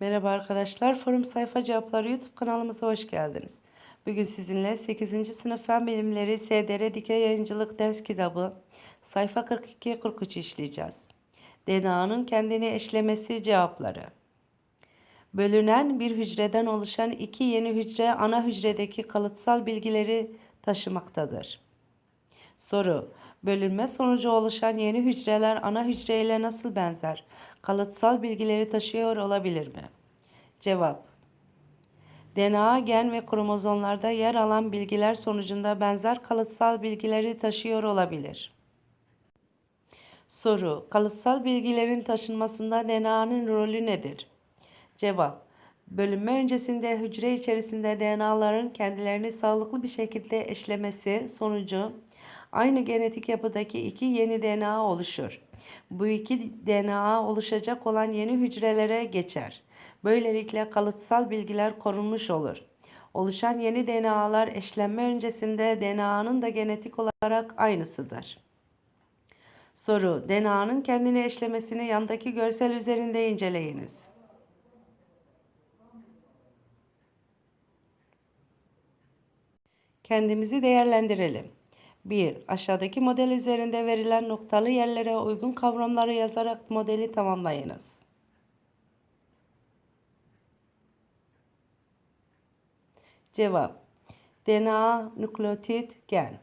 Merhaba arkadaşlar, Forum Sayfa Cevapları YouTube kanalımıza hoş geldiniz. Bugün sizinle 8. sınıf Fen Bilimleri SDR Dikey Yayıncılık Ders Kitabı sayfa 42-43 işleyeceğiz. DNA'nın kendini eşlemesi cevapları. Bölünen bir hücreden oluşan iki yeni hücre ana hücredeki kalıtsal bilgileri taşımaktadır. Soru. Bölünme sonucu oluşan yeni hücreler ana hücreyle nasıl benzer? Kalıtsal bilgileri taşıyor olabilir mi? Cevap. DNA, gen ve kromozomlarda yer alan bilgiler sonucunda benzer kalıtsal bilgileri taşıyor olabilir. Soru. Kalıtsal bilgilerin taşınmasında DNA'nın rolü nedir? Cevap. Bölünme öncesinde hücre içerisinde DNA'ların kendilerini sağlıklı bir şekilde eşlemesi sonucu aynı genetik yapıdaki iki yeni DNA oluşur. Bu iki DNA oluşacak olan yeni hücrelere geçer. Böylelikle kalıtsal bilgiler korunmuş olur. Oluşan yeni DNA'lar eşlenme öncesinde DNA'nın da genetik olarak aynısıdır. Soru: DNA'nın kendini eşlemesini yandaki görsel üzerinde inceleyiniz. Kendimizi değerlendirelim. 1. Aşağıdaki model üzerinde verilen noktalı yerlere uygun kavramları yazarak modeli tamamlayınız. Cevap DNA, nükleotit, gen.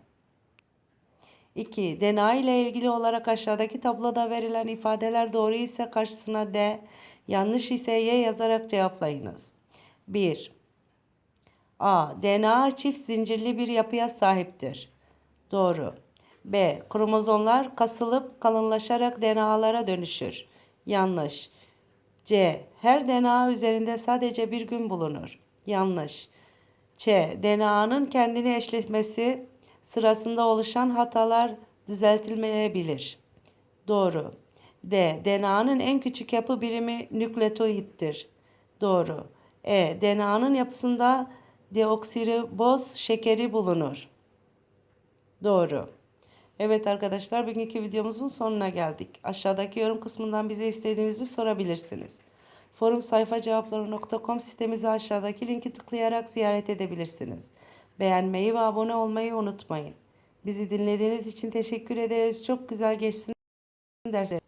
2. DNA ile ilgili olarak aşağıdaki tabloda verilen ifadeler doğru ise karşısına D, yanlış ise Y yazarak cevaplayınız. 1. A. DNA çift zincirli bir yapıya sahiptir. Doğru. B. Kromozomlar kasılıp kalınlaşarak DNA'lara dönüşür. Yanlış. C. Her DNA üzerinde sadece bir gün bulunur. Yanlış. Ç. DNA'nın kendini eşleşmesi sırasında oluşan hatalar düzeltilmeyebilir. Doğru. D. DNA'nın en küçük yapı birimi nükleotittir. Doğru. E. DNA'nın yapısında deoksiriboz şekeri bulunur. Doğru. Evet arkadaşlar bugünkü videomuzun sonuna geldik. Aşağıdaki yorum kısmından bize istediğinizi sorabilirsiniz. Forum sayfacevapları.com sitemizi aşağıdaki linki tıklayarak ziyaret edebilirsiniz. Beğenmeyi ve abone olmayı unutmayın. Bizi dinlediğiniz için teşekkür ederiz. Çok güzel geçsin dersler.